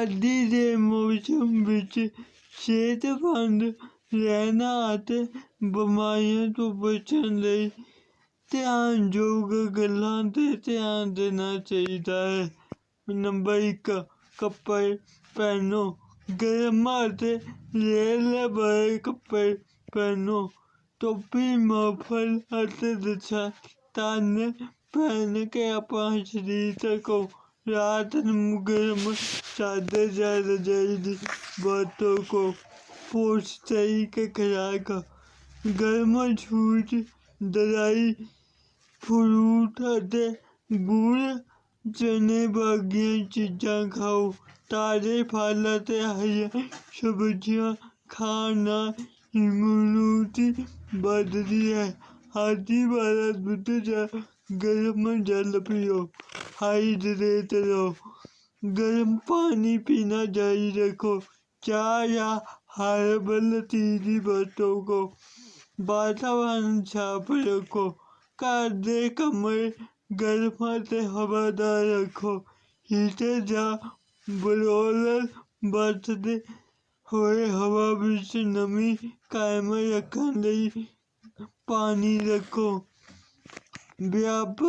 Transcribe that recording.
ਸਰਦੀ ਦੇ ਮੌਸਮ ਵਿੱਚ ਸਿਹਤਮੰਦ ਰਹਿਣਾ ਅਤੇ ਬਿਮਾਰੀਆਂ ਤੋਂ ਬਚਣ ਲਈ ਧਿਆਨਯੋਗ ਗੱਲਾਂ 'ਤੇ ਧਿਆਨ ਦੇਣਾ ਚਾਹੀਦਾ ਹੈ ਨੰਬਰ ਇੱਕ ਕੱਪੜੇ ਪਹਿਨੋ ਗਰਮ ਅਤੇ ਲੇਲੇ ਵਾਲੇ ਕੱਪੜੇ ਪਹਿਨੋ ਟੋਪੀ ਮਫਲ ਅਤੇ ਦਸਤਾਨੇ ਪਹਿਨ ਕੇ ਆਪਣਾ ਸਰੀਰ ਢਕੋ ਰਾਤ ਨੂੰ ਗਰਮ ਚਾਦਰ ਜਾਂ ਰਜਾਈ ਦੀ ਵਰਤੋਂ ਕਰੋ ਪੌਸ਼ਟਿਕ ਖੁਰਾਕ ਗਰਮ ਜੂਸ ਦਵਾਈ ਫਰੂਟ ਅਤੇ ਗੁੜ ਚਨੇ ਵਰਗੀਆਂ ਚੀਜ਼ਾਂ ਖਾਓ ਤਾਜ਼ੇ ਫਲ ਅਤੇ ਹਰੀਆਂ ਸਬਜ਼ੀਆਂ ਖਾਣ ਨਾਲ ਇਮਿਊਨਿਟੀ ਵੱਧਦੀ ਹੈ ਹਲਦੀ ਵਾਲਾ ਦੁੱਧ ਜਾਂ ਗਰਮ ਜਲ ਪੀਓ ਹਾਈਡਰੇਟ ਰਹੋ ਗਰਮ ਪਾਣੀ ਪੀਣਾ ਜਾਰੀ ਰੱਖੋ ਚਾਹ ਜਾਂ ਹਰਬਲ ਟੀ ਦੀ ਵਰਤੋਂ ਕਰੋ ਵਾਤਾਵਰਨ ਸਾਫ਼ ਰੱਖੋ ਘਰ ਦੇ ਕਮਰੇ ਗਰਮ ਅਤੇ ਹਵਾਦਾਰ ਰੱਖੋ ਹੀਟਰ ਜਾਂ ਬਲੋਅਰ ਵਰਤਦੇ ਹੋਏ ਹਵਾ ਵਿੱਚ ਨਮੀ ਕਾਇਮ ਰੱਖਣ ਲਈ ਪਾਣੀ ਰੱਖੋ ਵਿਆਪਕ